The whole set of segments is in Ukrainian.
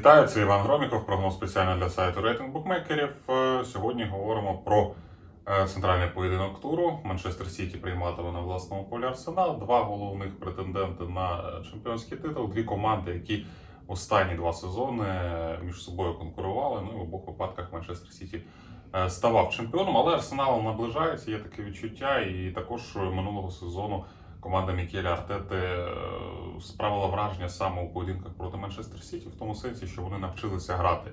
Вітаю, це Іван Громіков, прогноз спеціально для сайту рейтинг букмекерів. Е, Сьогодні говоримо про е, центральний поєдинок туру. Манчестер Сіті прийматиме на власному полі Арсенал. Два головних претенденти на е, чемпіонський титул. Дві команди, які останні два сезони між собою конкурували. Ну і в обох випадках Манчестер Сіті ставав чемпіоном, але Арсенал наближається, є таке відчуття. І також минулого сезону команда Мікеля Артети е, справила враження саме у поєдинках проти Манчестер Сіті, в тому сенсі, що вони навчилися грати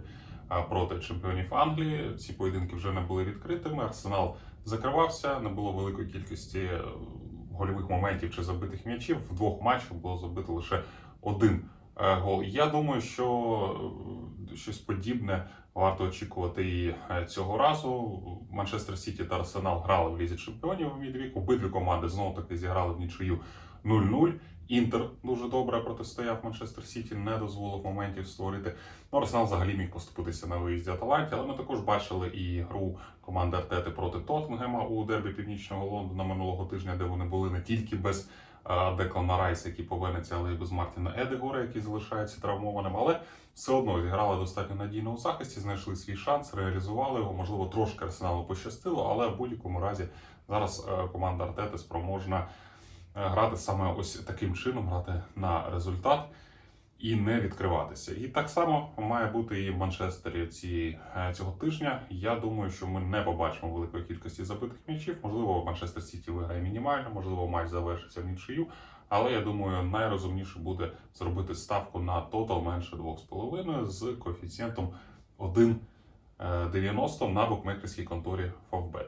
е, проти чемпіонів Англії. Ці поєдинки вже не були відкритими. Арсенал закривався, не було великої кількості е, гольових моментів чи забитих м'ячів. В двох матчах було забито лише один гол. Я думаю, що е, щось подібне варто очікувати і е, цього разу. Манчестер Сіті та Арсенал грали в лізі чемпіонів у мідвік. Обидві команди знову таки зіграли в нічию 0-0. Інтер дуже добре протистояв Манчестер Сіті, не дозволив моментів створити. Ну, Арсенал взагалі міг поступитися на виїзді Аталанті, але ми також бачили і гру команди Артети проти Тоттенгема у дербі Північного Лондона минулого тижня, де вони були не тільки без Деклана Райса, який повернеться, але й без Мартіна Едегора, який залишається травмованим. Але все одно зіграли достатньо надійно у захисті, знайшли свій шанс, реалізували його. Можливо, трошки арсеналу пощастило, але в будь-якому разі зараз е, команда Артети спроможна грати саме ось таким чином, грати на результат і не відкриватися. І так само має бути і в Манчестері ці, е, цього тижня. Я думаю, що ми не побачимо великої кількості забитих м'ячів. Можливо, Манчестер Сіті виграє мінімально, можливо, матч завершиться в нічию. Але я думаю, найрозумніше буде зробити ставку на тотал менше 2,5 з коефіцієнтом 1,90 на букмекерській конторі Favbet.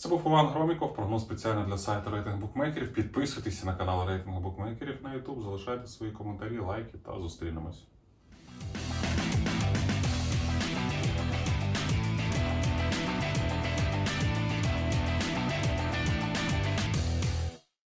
Це був Іван Громіков, прогноз спеціально для сайту рейтинг букмекерів. Підписуйтесь на канал рейтингу букмекерів на YouTube, залишайте свої коментарі, лайки та зустрінемось.